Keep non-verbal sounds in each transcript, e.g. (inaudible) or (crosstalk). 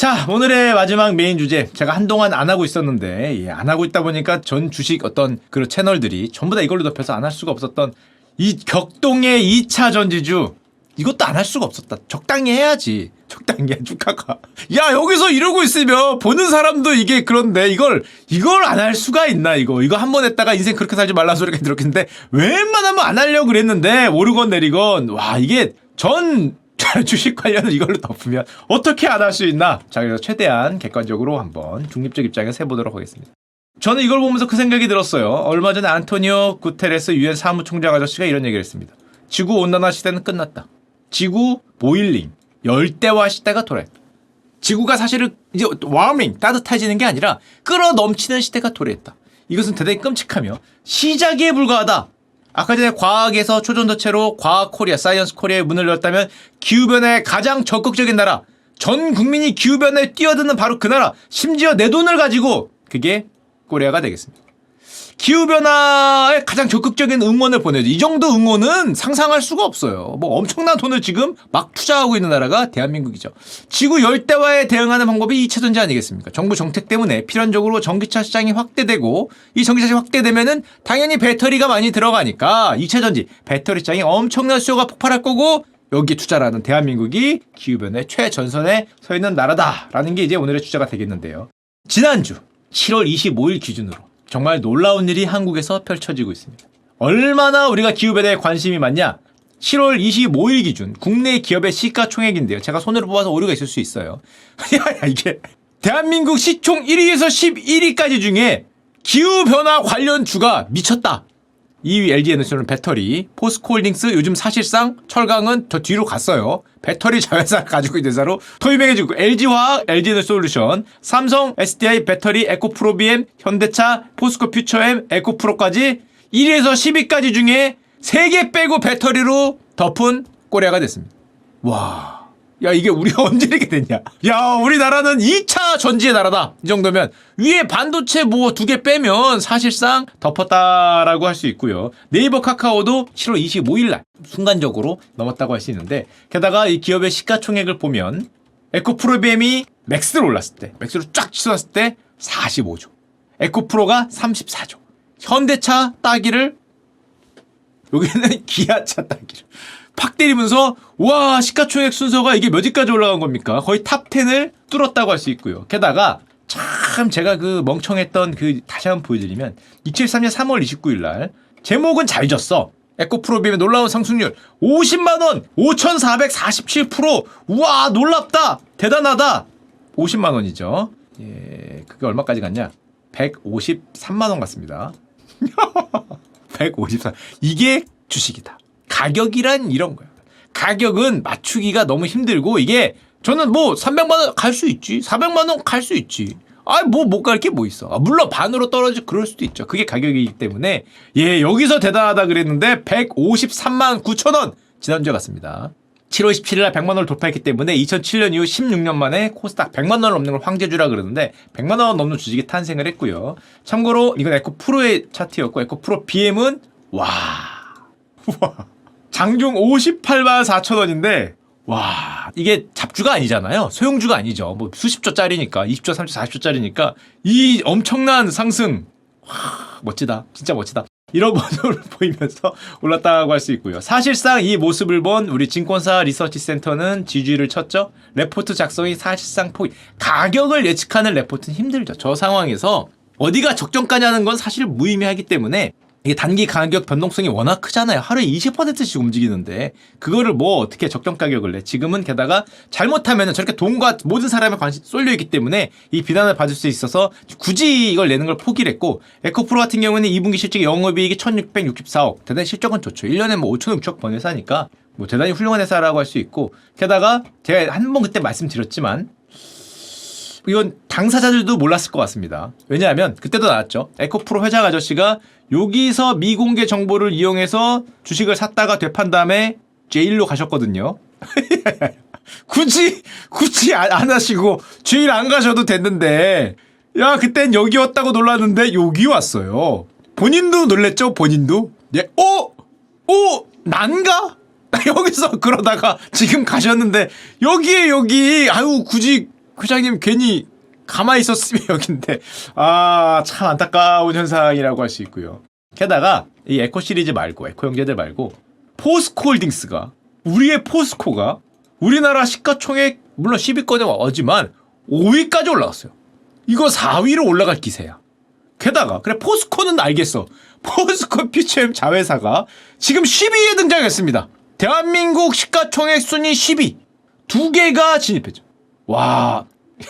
자, 오늘의 마지막 메인 주제. 제가 한동안 안 하고 있었는데, 예, 안 하고 있다 보니까 전 주식 어떤 그런 채널들이 전부 다 이걸로 덮여서 안 할 수가 없었던 이 격동의 2차 전지주. 이것도 안 할 수가 없었다. 적당히 해야지. 적당히 해, 주가가. 야, 여기서 이러고 있으면 보는 사람도 이게 그런데 이걸, 이걸 안 할 수가 있나, 이거. 이거 한 번 했다가 인생 그렇게 살지 말라 소리가 들었겠는데, 웬만하면 안 하려고 그랬는데, 오르건 내리건. 와, 이게 전 (laughs) 주식 관련을 이걸로 덮으면 어떻게 안 할 수 있나? 자, 그래서 최대한 객관적으로 한번 중립적 입장에서 해보도록 하겠습니다. 저는 이걸 보면서 그 생각이 들었어요. 얼마 전에 안토니오 구테레스 유엔 사무총장 아저씨가 이런 얘기를 했습니다. 지구 온난화 시대는 끝났다. 지구 보일링, 열대화 시대가 도래했다. 지구가 사실은 이제 와밍, 따뜻해지는 게 아니라 끌어 넘치는 시대가 도래했다. 이것은 대단히 끔찍하며 시작에 불과하다. 아까 전에 과학에서 초전도체로 과학 코리아, 사이언스 코리아의 문을 열었다면 기후변화에 가장 적극적인 나라, 전 국민이 기후변화에 뛰어드는 바로 그 나라, 심지어 내 돈을 가지고 그게 코리아가 되겠습니다. 기후변화에 가장 적극적인 응원을 보내죠. 이 정도 응원은 상상할 수가 없어요. 뭐 엄청난 돈을 지금 막 투자하고 있는 나라가 대한민국이죠. 지구 열대화에 대응하는 방법이 2차 전지 아니겠습니까? 정부 정책 때문에 필연적으로 전기차 시장이 확대되고 이 전기차 시장이 확대되면은 당연히 배터리가 많이 들어가니까 2차 전지 배터리 시장이 엄청난 수요가 폭발할 거고 여기에 투자를 하는 대한민국이 기후변화의 최전선에 서 있는 나라다라는 게 이제 오늘의 주제가 되겠는데요. 지난주 7월 25일 기준으로 정말 놀라운 일이 한국에서 펼쳐지고 있습니다. 얼마나 우리가 기후변화에 관심이 많냐? 7월 25일 기준 국내 기업의 시가총액인데요. 제가 손으로 뽑아서 오류가 있을 수 있어요. (laughs) 야, 야, 이게 대한민국 시총 1위에서 11위까지 중에 기후 변화 관련 주가 미쳤다. 2위 LG에너지는 배터리, 포스코홀딩스 요즘 사실상 철강은 더 뒤로 갔어요. 배터리 자회사 (laughs) 가지고 있는 회사로 토입행해주고 LG화학, LG에너솔루션, 삼성, SDI 배터리, 에코프로비엠, 현대차, 포스코 퓨처엠, 에코프로까지 1위에서 10위까지 중에 3개 빼고 배터리로 덮은 꼬리아가 됐습니다. 와. 야, 이게 우리가 (laughs) 언제 이렇게 됐냐? 야, 우리나라는 2차 전지의 나라다. 이 정도면 위에 반도체 뭐 두 개 빼면 사실상 덮었다라고 할 수 있고요. 네이버 카카오도 7월 25일 날 순간적으로 넘었다고 할 수 있는데 게다가 이 기업의 시가총액을 보면 에코프로비엠이 맥스로 올랐을 때, 맥스로 쫙 치솟았을 때 45조. 에코프로가 34조. 현대차 따기를 여기는 (laughs) 기아차 따기를 팍 때리면서 와 시가총액 순서가 이게 몇 위까지 올라간 겁니까? 거의 탑 10을 뚫었다고 할 수 있고요. 게다가 참 제가 그 멍청했던 그 다시 한번 보여드리면 2013년 3월 29일 날 제목은 잘 졌어. 에코프로비엠의 놀라운 상승률 50만 원 5,447% 우와 놀랍다 대단하다 50만 원이죠. 예 그게 얼마까지 갔냐? 153만 원 같습니다. (laughs) 153 이게 주식이다. 가격이란 이런 거야. 가격은 맞추기가 너무 힘들고 이게 저는 뭐 300만 원 갈 수 있지. 400만 원 갈 수 있지. 아, 뭐 못 갈 게 뭐 있어. 아, 물론 반으로 떨어지 그럴 수도 있죠. 그게 가격이기 때문에 예, 여기서 대단하다 그랬는데 153만 9천 원 지난주에 갔습니다. 7월 17일 날 100만 원을 돌파했기 때문에 2007년 이후 16년 만에 코스닥 100만 원을 넘는 걸 황제주라 그러는데 100만 원 넘는 주식이 탄생을 했고요. 참고로 이건 에코 프로의 차트였고 에코 프로 BM은 와. (laughs) 와. 장중 58만 4천 원인데 와 이게 잡주가 아니잖아요. 소형주가 아니죠. 뭐 수십조 짜리니까 20조 30조 40조 짜리니까 이 엄청난 상승. 와 멋지다. 진짜 멋지다. 이런 (laughs) 모습을 보이면서 올랐다고 할 수 있고요. 사실상 이 모습을 본 우리 증권사 리서치 센터는 지지를 쳤죠. 레포트 작성이 사실상 포기 가격을 예측하는 레포트는 힘들죠. 저 상황에서 어디가 적정가냐는 건 사실 무의미하기 때문에 이게 단기 가격 변동성이 워낙 크잖아요. 하루에 20%씩 움직이는데 그거를 뭐 어떻게 적정 가격을 내? 지금은 게다가 잘못하면 저렇게 돈과 모든 사람의 관심 쏠려 있기 때문에 이 비난을 받을 수 있어서 굳이 이걸 내는 걸 포기를 했고 에코프로 같은 경우는 2분기 실적 영업이익이 1,664억. 대단히 실적은 좋죠. 1년에 뭐 5천 6억 번 회사니까 뭐 대단히 훌륭한 회사라고 할 수 있고 게다가 제가 한 번 그때 말씀드렸지만 이건 당사자들도 몰랐을 것 같습니다. 왜냐하면 그때도 나왔죠. 에코프로 회장 아저씨가 여기서 미공개 정보를 이용해서 주식을 샀다가 되판 다음에 제일로 가셨거든요. (laughs) 굳이 굳이 안, 안 하시고 제일 안 가셔도 됐는데 야 그땐 여기 왔다고 놀랐는데 여기 왔어요. 본인도 놀랬죠? 본인도? 예, 어? 어? 난가? (laughs) 여기서 그러다가 지금 가셨는데 여기에 여기 아유 굳이 회장님 괜히 가만히 있었으면 (laughs) 여긴데 아 참 안타까운 현상이라고 할 수 있고요. 게다가 이 에코 시리즈 말고 에코 형제들 말고 포스코홀딩스가 우리의 포스코가 우리나라 시가총액 물론 10위권에 오지만 5위까지 올라왔어요. 이거 4위로 올라갈 기세야. 게다가 그래 포스코는 알겠어. (laughs) 포스코 퓨처엠 자회사가 지금 10위에 등장했습니다. 대한민국 시가총액 순위 10위 두 개가 진입했죠. 와,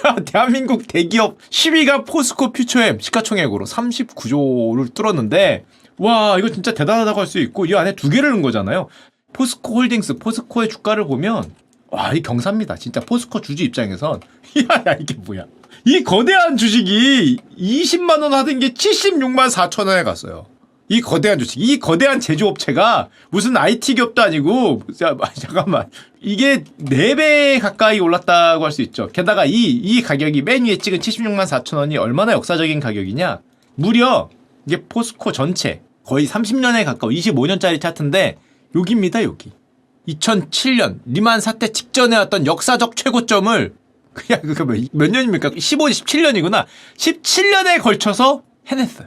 야, (laughs) 대한민국 대기업 10위가 포스코 퓨처엠 시가총액으로 39조를 뚫었는데 와 이거 진짜 대단하다고 할 수 있고 이 안에 두 개를 넣은 거잖아요. 포스코 홀딩스 포스코의 주가를 보면 와 이 경사입니다. 진짜 포스코 주주 입장에선 (laughs) 야야 이게 뭐야? 이 거대한 주식이 20만 원 하던 게 76만 4천 원에 갔어요. 이 거대한 주식, 이 거대한 제조업체가 무슨 IT 기업도 아니고, 자, 잠깐만. 이게 4배 가까이 올랐다고 할 수 있죠. 게다가 이, 이 가격이 맨 위에 찍은 76만 4천 원이 얼마나 역사적인 가격이냐? 무려 이게 포스코 전체 거의 30년에 가까워 25년짜리 차트인데 여기입니다, 여기. 2007년 리만 사태 직전에 왔던 역사적 최고점을 그냥 그몇 년입니까? 15, 17년이구나. 17년에 걸쳐서 해냈어요.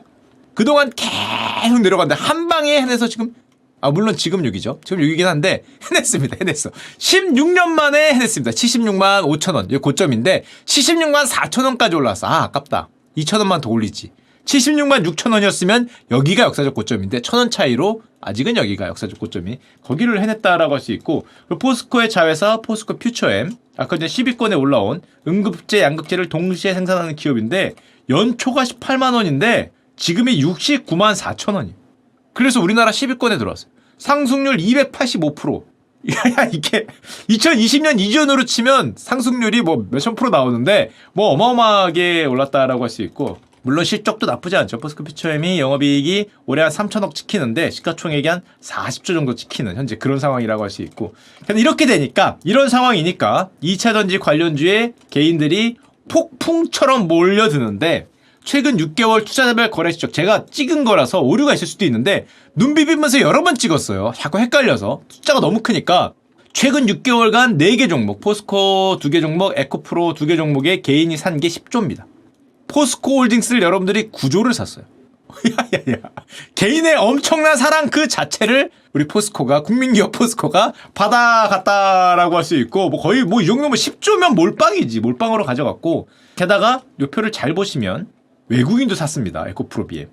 그동안 계속 내려갔는데 한 방에 해내서 지금 아 물론 지금 6이죠. 지금 6이긴 한데 해냈습니다. 해냈어. 16년 만에 해냈습니다. 76만 5천 원. 이게 고점인데 76만 4천 원까지 올라왔어. 아 아깝다. 2천 원만 더 올리지. 76만 6천 원이었으면 여기가 역사적 고점인데 천 원 차이로 아직은 여기가 역사적 고점이 거기를 해냈다라고 할 수 있고 포스코의 자회사 포스코 퓨처엠 아까 이제 10위권에 올라온 응급제 양극재를 동시에 생산하는 기업인데 연초가 18만 원인데 지금이 69만 4천 원이에요. 그래서 우리나라 10위권에 들어왔어요. 상승률 285%. (laughs) 야, 이게 2020년 이전으로 치면 상승률이 뭐 몇천 프로 나오는데 뭐 어마어마하게 올랐다라고 할 수 있고 물론 실적도 나쁘지 않죠. 포스코 피처엠이 영업이익이 올해 한 3천억 찍히는데 시가총액이 한 40조 정도 찍히는 현재 그런 상황이라고 할 수 있고 근데 이렇게 되니까 이런 상황이니까 2차 전지 관련주에 개인들이 폭풍처럼 몰려드는데 최근 6개월 투자자별 거래 실적 제가 찍은 거라서 오류가 있을 수도 있는데 눈 비비면서 여러 번 찍었어요. 자꾸 헷갈려서 숫자가 너무 크니까 최근 6개월간 4개 종목 포스코 2개 종목 에코프로 2개 종목에 개인이 산 게 10조입니다. 포스코 홀딩스를 여러분들이 9조를 샀어요. (laughs) 야야야. 개인의 엄청난 사랑 그 자체를 우리 포스코가 국민기업 포스코가 받아갔다라고 할 수 있고 뭐 거의 뭐 이 정도면 10조면 몰빵이지 몰빵으로 가져갔고 게다가 요 표를 잘 보시면 외국인도 샀습니다 에코프로비에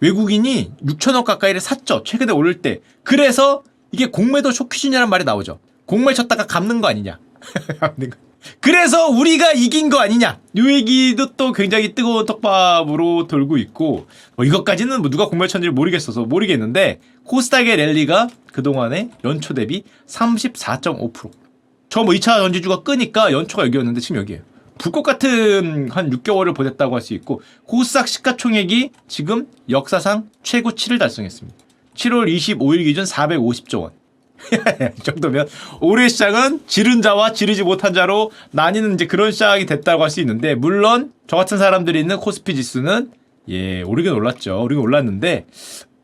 외국인이 6천억 가까이를 샀죠 최근에 오를 때 그래서 이게 공매도 쇼퀴즈냐는 말이 나오죠 공매 쳤다가 갚는 거 아니냐. (laughs) 그래서 우리가 이긴 거 아니냐 이 얘기도 또 굉장히 뜨거운 떡밥으로 돌고 있고 뭐 이것까지는 뭐 누가 공매 쳤는지 모르겠어서 모르겠는데 코스닥의 랠리가 그동안에 연초 대비 34.5%. 저 뭐 2차 전지주가 끄니까 연초가 여기였는데 지금 여기에요. 불꽃 같은 한 6개월을 보냈다고 할 수 있고 코스닥 시가총액이 지금 역사상 최고치를 달성했습니다. 7월 25일 기준 450조 원. (laughs) 이 정도면 올해 시장은 지른 자와 지르지 못한 자로 나뉘는 이제 그런 시장이 됐다고 할 수 있는데 물론 저 같은 사람들이 있는 코스피 지수는 예 오르긴 올랐죠. 오르긴 올랐는데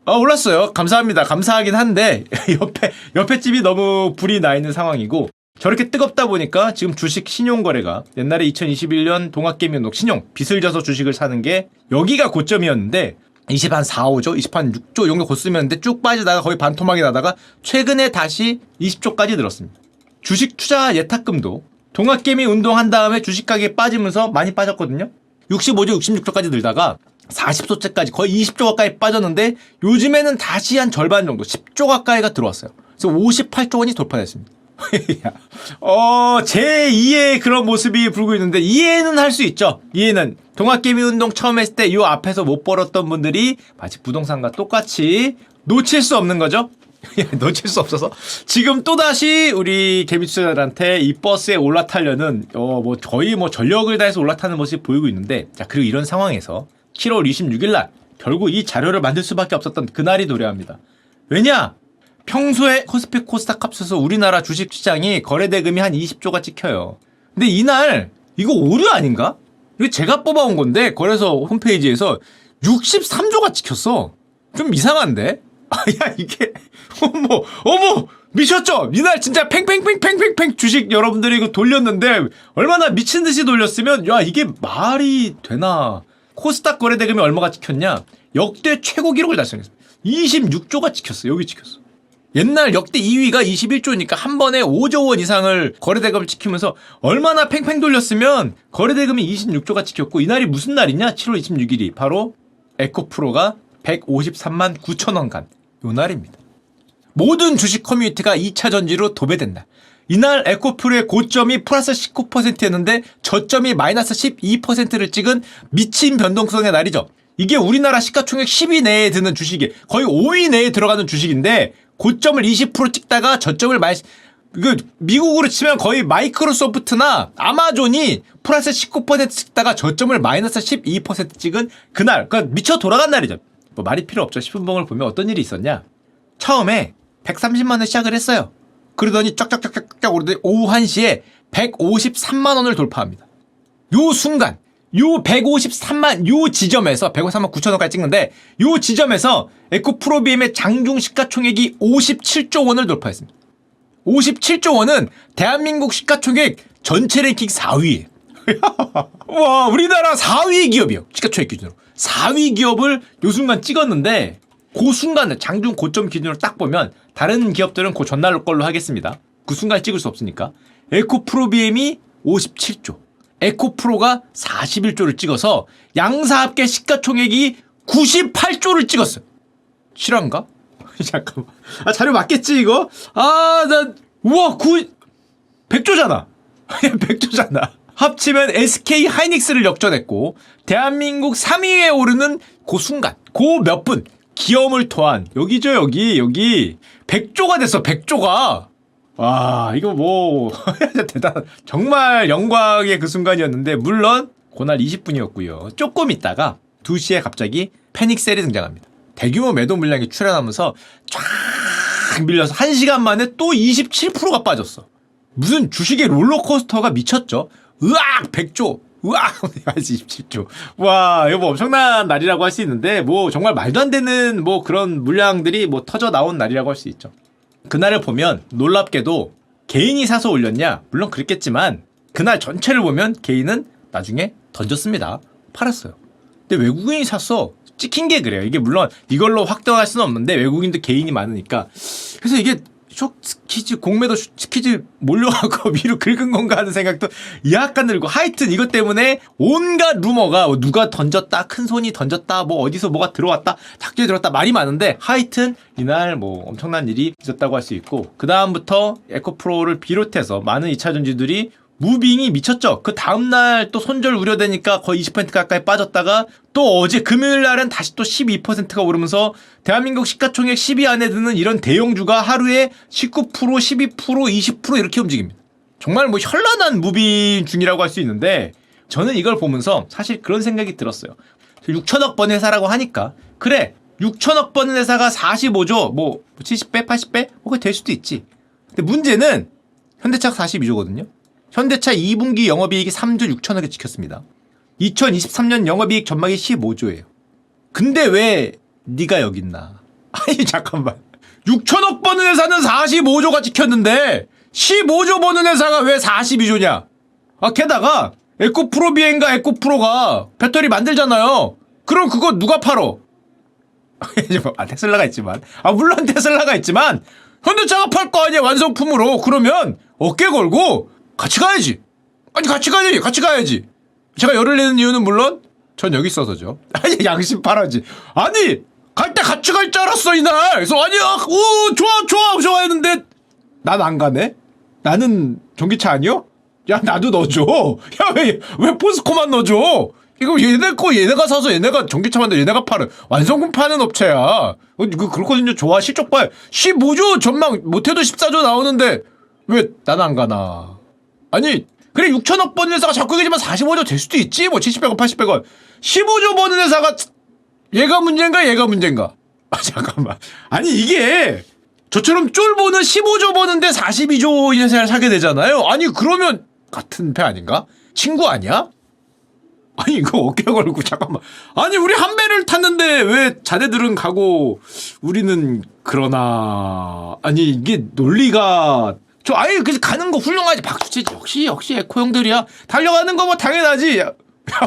아 올랐어요. 감사합니다. 감사하긴 한데 (laughs) 옆에 옆에 집이 너무 불이 나 있는 상황이고 저렇게 뜨겁다 보니까 지금 주식 신용 거래가 옛날에 2021년 동학개미운동 신용 빚을 져서 주식을 사는 게 여기가 고점이었는데 20 한 4, 5조, 20 한 6조 이 정도 고쓰면는데 쭉 빠지다가 거의 반토막이 나다가 최근에 다시 20조까지 늘었습니다. 주식 투자 예탁금도 동학개미 운동한 다음에 주식 가격이 빠지면서 많이 빠졌거든요. 65조, 66조까지 늘다가 40조째까지 거의 20조 가까이 빠졌는데 요즘에는 다시 한 절반 정도 10조 가까이가 들어왔어요. 그래서 58조 원이 돌파됐습니다. (laughs) 어, 제 2의 그런 모습이 불고 있는데 이해는 할 수 있죠. 이해는 동학개미 운동 처음 했을 때 요 앞에서 못 벌었던 분들이 마치 부동산과 똑같이 놓칠 수 없는 거죠. (laughs) 놓칠 수 없어서 지금 또 다시 우리 개미투자들한테 이 버스에 올라타려는 어 뭐 거의 뭐 전력을 다해서 올라타는 모습이 보이고 있는데 자 그리고 이런 상황에서 7월 26일 날 결국 이 자료를 만들 수밖에 없었던 그날이 도래합니다. 왜냐? 평소에 코스피 코스닥 합쳐서 우리나라 주식 시장이 거래 대금이 한 20조가 찍혀요. 근데 이날 이거 오류 아닌가? 이거 제가 뽑아온 건데 거래소 홈페이지에서 63조가 찍혔어. 좀 이상한데? (laughs) 아, 야 이게 (laughs) 어머 어머 미쳤죠? 이날 진짜 팽팽팽팽팽팽 주식 여러분들이 이거 돌렸는데 얼마나 미친 듯이 돌렸으면 야 이게 말이 되나? 코스닥 거래 대금이 얼마가 찍혔냐? 역대 최고 기록을 달성했어. 26조가 찍혔어. 여기 찍혔어. 옛날 역대 2위가 21조니까 한 번에 5조 원 이상을 거래대금을 지키면서 얼마나 팽팽 돌렸으면 거래대금이 26조가 찍혔고 이날이 무슨 날이냐? 7월 26일이 바로 에코프로가 153만 9천 원 간 요 날입니다. 모든 주식 커뮤니티가 2차 전지로 도배된다. 이날 에코프로의 고점이 플러스 19%였는데 저점이 마이너스 12%를 찍은 미친 변동성의 날이죠. 이게 우리나라 시가총액 10위 내에 드는 주식이 거의 5위 내에 들어가는 주식인데 고점을 20% 찍다가 저점을 마이 그 미국으로 치면 거의 마이크로소프트나 아마존이 플러스 19% 찍다가 저점을 마이너스 12% 찍은 그날 그러니까 미쳐 돌아간 날이죠. 뭐 말이 필요 없죠. 10분봉을 보면 어떤 일이 있었냐? 처음에 130만 원 시작을 했어요. 그러더니 쫙쫙쫙쫙쫙 오르더니 오후 1시에 153만 원을 돌파합니다. 요 순간 요 153만 요 지점에서 153만 9천 원까지 찍는데 요 지점에서 에코프로비엠의 장중 시가총액이 57조 원을 돌파했습니다. 57조 원은 대한민국 시가총액 전체 랭킹 4위예요. (laughs) 와 우리나라 4위 기업이요 시가총액 기준으로 4위 기업을 요 순간 찍었는데 그 순간에 장중 고점 기준으로 딱 보면 다른 기업들은 그 전날 걸로 하겠습니다 그 순간 찍을 수 없으니까 에코프로비엠이 57조 에코프로가 41조를 찍어서 양사 합계 시가총액이 98조를 찍었어요. 실화인가? (laughs) 잠깐만. 아 자료 맞겠지 이거? 아 나 우와 9 100조잖아. 100조잖아. (laughs) 합치면 SK 하이닉스를 역전했고 대한민국 3위에 오르는 그 순간 그 몇 분 기염을 토한 여기죠 여기 여기. 100조가 됐어 100조가 와 이거 뭐 (laughs) 대단 정말 영광의 그 순간이었는데 물론 그날 20분이었고요 조금 있다가 2시에 갑자기 패닉셀이 등장합니다 대규모 매도 물량이 출현하면서 쫙 밀려서 1시간 만에 또 27%가 빠졌어 무슨 주식의 롤러코스터가 미쳤죠. 으악 100조. 으악 (laughs) 27조. 와 이거 뭐 엄청난 날이라고 할 수 있는데 뭐 정말 말도 안 되는 뭐 그런 물량들이 뭐 터져 나온 날이라고 할 수 있죠. 그날을 보면 놀랍게도 개인이 사서 올렸냐? 물론 그랬겠지만 그날 전체를 보면 개인은 나중에 던졌습니다. 팔았어요. 근데 외국인이 샀어. 찍힌 게 그래요. 이게 물론 이걸로 확정할 수는 없는데 외국인도 개인이 많으니까. 그래서 이게 쇼 스키즈 공매도 슈- 스키즈 몰려가고 (laughs) 위로 긁은 건가 하는 생각도 약간 들고. 하여튼 이것 때문에 온갖 루머가 뭐 누가 던졌다 큰 손이 던졌다 뭐 어디서 뭐가 들어왔다 작전이 들어왔다 말이 많은데 하여튼 이날 뭐 엄청난 일이 있었다고 할 수 있고 그 다음부터 에코프로를 비롯해서 많은 2차 전지들이 무빙이 미쳤죠. 그 다음날 또 손절 우려되니까 거의 20% 가까이 빠졌다가 또 어제 금요일 날은 다시 또 12%가 오르면서 대한민국 시가총액 10위 안에 드는 이런 대형주가 하루에 19%, 12%, 20% 이렇게 움직입니다. 정말 뭐 현란한 무빙 중이라고 할 수 있는데 저는 이걸 보면서 사실 그런 생각이 들었어요. 6천억 번 회사라고 하니까 그래 6천억 번 회사가 45조 뭐 70배, 80배 뭐가 될 수도 있지. 근데 문제는 현대차가 42조거든요. 현대차 2분기 영업이익이 3조 6천억에 찍혔습니다. 2023년 영업이익 전망이 15조예요. 근데 왜 네가 여기 있나? (laughs) 아니 잠깐만. 6천억 버는 회사는 45조가 찍혔는데 15조 버는 회사가 왜 42조냐? 아 게다가 에코프로비엔과 에코프로가 배터리 만들잖아요. 그럼 그거 누가 팔어? (laughs) 아 테슬라가 있지만 아 물론 테슬라가 있지만 현대차가 팔 거 아니야 완성품으로 그러면 어깨 걸고 같이 가야지. 아니 같이 가야지 같이 가야지. 제가 열을 내는 이유는 물론 전 여기 있어서죠. (laughs) 아니 양심 팔아지. 아니 갈 때 같이 갈 줄 알았어 이날. 그래서 아니야. 오 좋아 좋아. 좋아 했는데 난 안 가네? 나는 전기차 아니요? 야 나도 넣어줘. 야왜 왜 포스코만 넣어줘? 이거 얘네 거 얘네가 사서 얘네가 전기차 만들 얘네가 파는 완성품 파는 업체야. 어, 그 그렇거든요. 좋아. 실적 봐요. 15조 전망 못해도 14조 나오는데 왜 나는 안 가나 아니 그래 6천억 버는 회사가 자꾸 얘기지만 45조 될 수도 있지. 뭐 70백원 80백원 15조 버는 회사가 얘가 문제인가 얘가 문제인가? (laughs) 아 잠깐만. 아니 이게 저처럼 쫄보는 15조 버는데 42조 회사를 사게 되잖아요. 아니 그러면 같은 배 아닌가? 친구 아니야? 아니 이거 어깨 걸고 잠깐만. 아니 우리 한 배를 탔는데 왜 자네들은 가고 우리는 그러나? 아니 이게 논리가 저 아예 그 가는 거 훌륭하지 박수 치지 역시 역시 에코 형들이야 달려가는 거 뭐 당연하지 야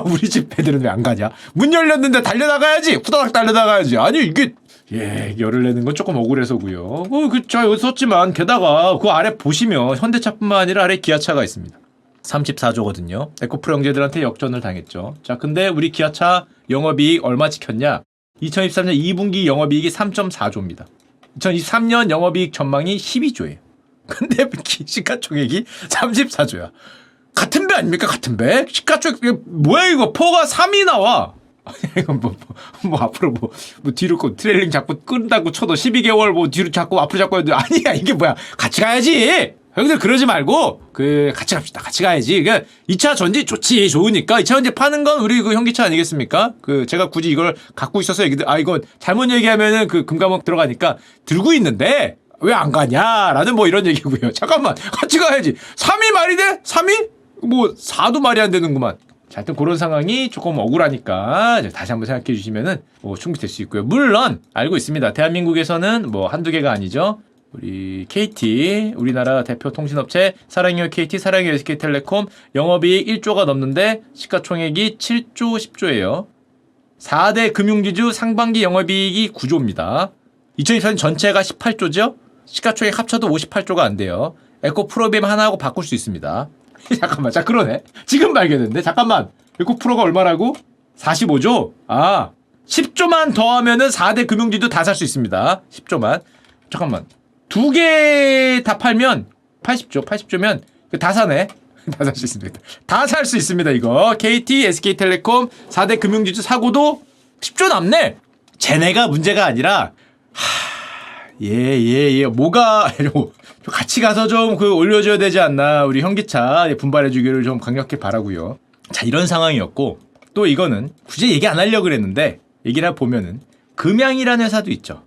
우리 집 배들은 왜 안 가냐 문 열렸는데 달려나가야지 후다닥 달려나가야지 아니 이게 예 열을 내는 건 조금 억울해서고요 어 그저 여기 썼지만 게다가 그 아래 보시면 현대차뿐만 아니라 아래 기아차가 있습니다 34조거든요. 에코프로 형제들한테 역전을 당했죠. 자, 근데 우리 기아차 영업이익 얼마 찍혔냐? 2023년 2분기 영업이익이 3.4조입니다. 2023년 영업이익 전망이 12조예요. 근데 기- (laughs) 시가총액이 34조야. 같은 배 아닙니까? 같은 배? 시가총액 뭐야 이거? 포가 3이 나와. (laughs) 이거 뭐, 뭐, 뭐 앞으로 뭐, 뭐 뒤로 거 트레일링 자꾸 끈다고 쳐도 12개월 뭐 뒤로 자꾸 앞으로 자꾸 해도 (laughs) 아니야 이게 뭐야 같이 가야지 형들 그러지 말고 그 같이 갑시다 같이 가야지 그 2차 전지 좋지 좋으니까 2차 전지 파는 건 우리 그 현기차 아니겠습니까 그 제가 굳이 이걸 갖고 있어서 얘기들 아 이거 잘못 얘기하면은 그 금감원 들어가니까 들고 있는데 왜 안 가냐라는 뭐 이런 얘기고요 (laughs) 잠깐만 같이 가야지 3이 말이 돼? 3이? 뭐 4도 말이 안 되는구만 자, 하여튼 그런 상황이 조금 억울하니까 다시 한번 생각해 주시면은 뭐 충분히 될 수 있고요. 물론 알고 있습니다. 대한민국에서는 뭐 한두 개가 아니죠. 우리 KT 우리나라 대표 통신업체 사랑해요 KT 사랑해요 SK텔레콤 영업이익 1조가 넘는데 시가총액이 7조 10조예요. 4대 금융지주 상반기 영업이익이 9조입니다. 2024년 전체가 18조죠? 시가총액 합쳐도 58조가 안 돼요. 에코 프로비엠 하나하고 바꿀 수 있습니다. (laughs) 잠깐만, 자, 그러네. 지금 발견했는데? 잠깐만. 에코 프로가 얼마라고? 45조? 아, 10조만 더 하면은 4대 금융지주 다살 수 있습니다. 10조만. 잠깐만. 두 개 다 팔면 80조, 80조면 다 사네. (laughs) 다 살 수 있습니다. 다 살 수 있습니다, 이거. KT, SK텔레콤 4대 금융지주 사고도 10조 남네. 쟤네가 문제가 아니라 예, 예, 예. 뭐가, (laughs) 좀 같이 가서 좀 그 올려줘야 되지 않나. 우리 현기차 분발해주기를 좀 강력히 바라고요 자, 이런 상황이었고, 또 이거는 굳이 얘기 안 하려고 그랬는데, 얘기를 보면은, 금양이라는 회사도 있죠.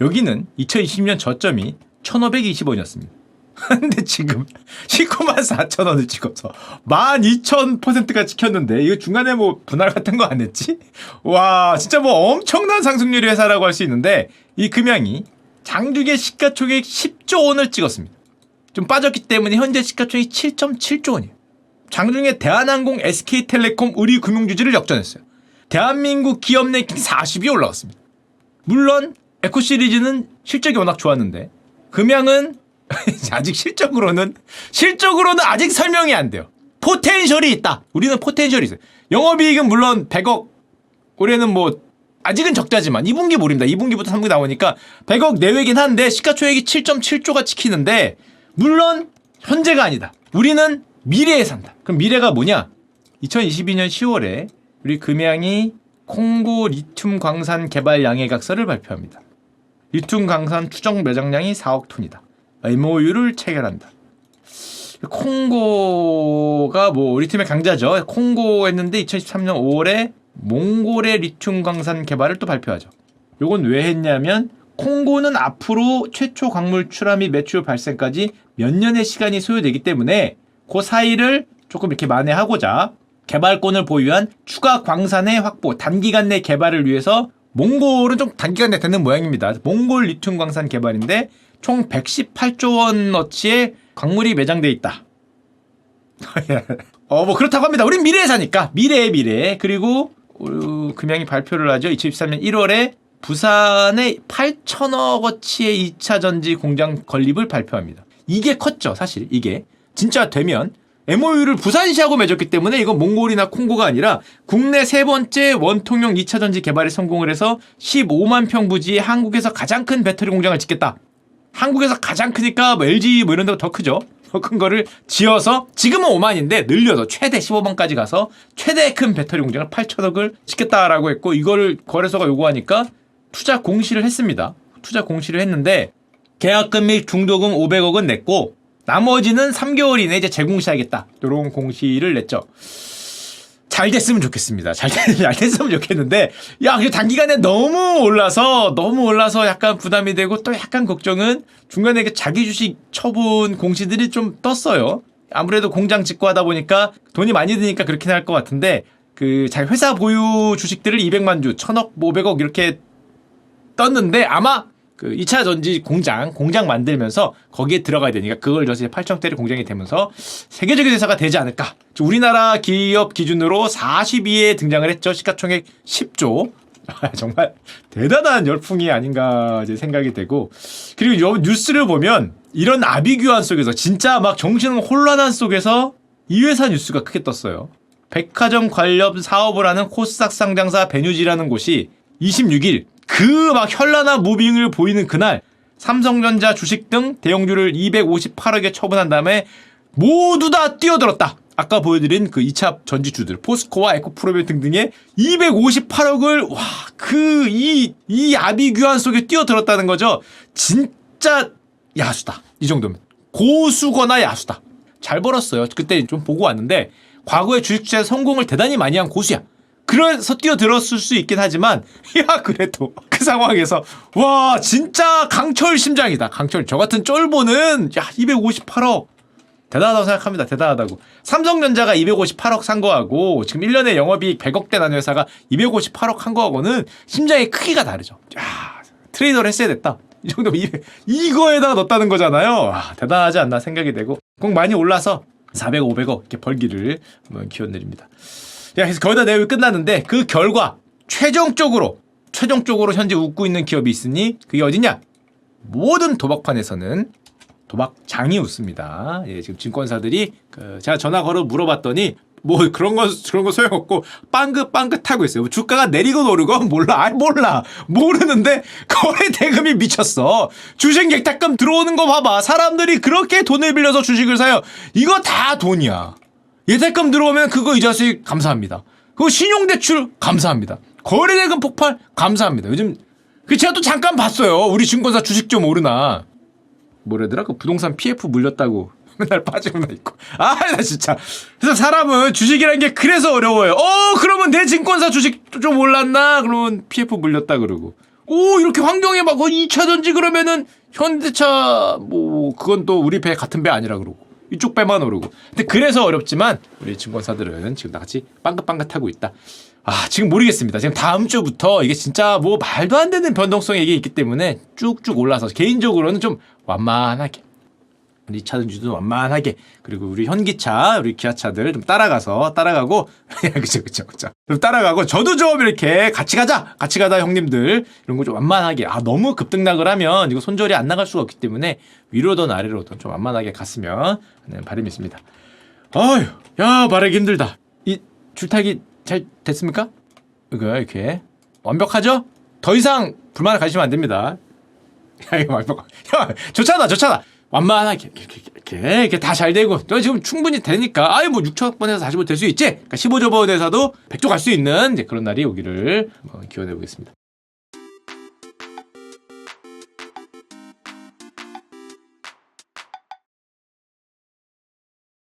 여기는 2020년 저점이 1,520원이었습니다. (laughs) 근데 지금 19만 4천 원을 찍어서 12,000%가 찍혔는데 이거 중간에 뭐 분할 같은 거 안 했지? 와 진짜 뭐 엄청난 상승률의 회사라고 할 수 있는데 이 금양이 장중에 시가총액 10조 원을 찍었습니다. 좀 빠졌기 때문에 현재 시가총액 7.7조 원이에요. 장중에 대한항공, SK텔레콤, 의리금융주주를 역전했어요. 대한민국 기업 랭킹 40위 올라왔습니다. 물론 에코 시리즈는 실적이 워낙 좋았는데 금양은 (laughs) 아직 실적으로는 실적으로는 아직 설명이 안 돼요. 포텐셜이 있다. 우리는 포텐셜이 있어요. 영업이익은 물론 100억 올해는 뭐 아직은 적자지만 2분기 모릅니다. 2분기부터 3분기 나오니까 100억 내외긴 한데 시가총액이 7.7조가 찍히는데 물론 현재가 아니다. 우리는 미래에 산다. 그럼 미래가 뭐냐? 2022년 10월에 우리 금양이 콩고 리튬 광산 개발 양해각서를 발표합니다. 리튬 광산 추정 매장량이 4억 톤이다. MOU를 체결한다. 콩고가 뭐 리튬의 강자죠. 콩고 했는데 2013년 5월에 몽골의 리튬 광산 개발을 또 발표하죠. 요건 왜 했냐면 콩고는 앞으로 최초 광물 출하 및 매출 발생까지 몇 년의 시간이 소요되기 때문에 그 사이를 조금 이렇게 만회하고자 개발권을 보유한 추가 광산의 확보, 단기간 내 개발을 위해서 몽골은 좀 단기간 내 되는 모양입니다. 몽골 리튬 광산 개발인데 총 118조 원어치의 광물이 매장돼 있다. (laughs) 어, 뭐 그렇다고 합니다. 우린 미래에 사니까. 미래의 미래. 그리고 어, 금양이 발표를 하죠. 2023년 1월에 부산에 8천억 어치의 2차 전지 공장 건립을 발표합니다. 이게 컸죠, 사실. 이게. 진짜 되면 MOU를 부산시하고 맺었기 때문에 이건 몽골이나 콩고가 아니라 국내 세 번째 원통형 2차 전지 개발에 성공을 해서 15만 평 부지에 한국에서 가장 큰 배터리 공장을 짓겠다. 한국에서 가장 크니까 뭐 LG 뭐 이런 데가 더 크죠. 더큰 거를 지어서 지금은 5만인데 늘려서 최대 15만까지 가서 최대 큰 배터리 공장을 8천억을 짓겠다라고 했고 이거를 거래소가 요구하니까 투자 공시를 했습니다. 투자 공시를 했는데 계약금 및 중도금 500억은 냈고 나머지는 3개월 이내에 이제 재공시하겠다. 이런 공시를 냈죠. 잘 됐으면 좋겠습니다. 잘, 됐, (laughs) 잘 됐으면 좋겠는데, 야, 그 단기간에 너무 올라서, 너무 올라서 약간 부담이 되고, 또 약간 걱정은 중간에 그 자기 주식 처분 공시들이 좀 떴어요. 아무래도 공장 짓고 하다 보니까 돈이 많이 드니까 그렇긴 할 것 같은데, 그 자기 회사 보유 주식들을 200만 주, 1000억, 500억 이렇게 떴는데 아마 그 2차 전지 공장, 공장 만들면서 거기에 들어가야 되니까 그걸 이제 8천대를 공장이 되면서 세계적인 회사가 되지 않을까. 우리나라 기업 기준으로 42에 등장을 했죠. 시가총액 10조. 아, 정말 대단한 열풍이 아닌가 이제 생각이 되고 그리고 요 뉴스를 보면 이런 아비규환 속에서 진짜 막 정신 혼란한 속에서 이 회사 뉴스가 크게 떴어요. 백화점 관련 사업을 하는 코스닥 상장사 베뉴지라는 곳이 26일 그 막 현란한 무빙을 보이는 그날 삼성전자 주식 등 대형주를 258억에 처분한 다음에 모두 다 뛰어들었다. 아까 보여드린 그 2차 전지주들 포스코와 에코프로메 등등의 258억을 와그이이 아비규환 속에 뛰어들었다는 거죠. 진짜 야수다. 이 정도면 고수거나 야수다. 잘 벌었어요. 그때 좀 보고 왔는데 과거에 주식 투자에 성공을 대단히 많이 한 고수야. 그래서 뛰어들었을 수 있긴 하지만 (laughs) 야 그래도 그 상황에서 와 진짜 강철 심장이다. 강철 저 같은 쫄보는 야 258억 대단하다고 생각합니다. 대단하다고. 삼성전자가 258억 산 거하고 지금 1년에 영업이익 100억대 나는 회사가 258억 한 거하고는 심장의 크기가 다르죠. 야, 트레이더를 했어야 됐다. 이 정도면 200, 이거에다가 넣었다는 거잖아요. 와, 대단하지 않나 생각이 되고 꼭 많이 올라서 400억, 500억 이렇게 벌기를 한번 기원드립니다. 야, 그래서 거의 다 내용이 끝났는데 그 결과 최종적으로 최종적으로 현재 웃고 있는 기업이 있으니 그게 어디냐? 모든 도박판에서는 도박장이 웃습니다. 예, 지금 증권사들이 그 제가 전화 걸어 물어봤더니 뭐 그런 거 그런 거 소용없고 빵긋빵긋하고 있어요. 뭐 주가가 내리고 오르고 몰라, 아 몰라 모르는데 거래 대금이 미쳤어. 주식 객탁금 들어오는 거 봐봐. 사람들이 그렇게 돈을 빌려서 주식을 사요. 이거 다 돈이야. 예탁금 들어오면 그거 이자 수익 감사합니다. 그거 신용대출 감사합니다. 거래대금 폭발 감사합니다. 요즘 그 제가 또 잠깐 봤어요. 우리 증권사 주식 좀 오르나. 뭐래더라? 그 부동산 PF 물렸다고 (laughs) 맨날 빠지고 나 있고. 아, 나 진짜. 그래서 사람은 주식이라는 게 그래서 어려워요. 어, 그러면 내 증권사 주식 좀 올랐나? 그러면 PF 물렸다 그러고. 오, 이렇게 환경에 막 2차 전지 그러면은 현대차 뭐 그건 또 우리 배 같은 배 아니라 그러고. 이쪽 배만 오르고. 근데 그래서 어렵지만 우리 증권사들은 지금 다 같이 빵긋빵긋하고 있다. 아, 지금 모르겠습니다. 지금 다음 주부터 이게 진짜 뭐 말도 안 되는 변동성이 이게 있기 때문에 쭉쭉 올라서 개인적으로는 좀 완만하게 우 리 차든지도 완만하게 그리고 우리 현기차 우리 기아차들 좀 따라가서 따라가고 (laughs) 그쵸 그쵸 그쵸. 좀 따라가고 저도 좀 이렇게 같이 가자 같이 가자 형님들. 이런 거 좀 완만하게. 아 너무 급등락을 하면 이거 손절이 안 나갈 수가 없기 때문에 위로든 아래로든 좀 완만하게 갔으면 하는 바람이 있습니다. 아휴 야 말하기 힘들다. 이 줄타기 잘 됐습니까? 이거 이렇게. 완벽하죠? 더 이상 불만을 가지시면 안 됩니다. (laughs) 야 이거 완벽 야 좋잖아 좋잖아 완만하게 이렇게 이렇게 이렇게 다 잘 되고 너 지금 충분히 되니까 아이 뭐 6천 번에서 40번 될 수 있지? 그러니까 15조 번에서도 100조 갈 수 있는 이제 그런 날이 오기를 기원해 보겠습니다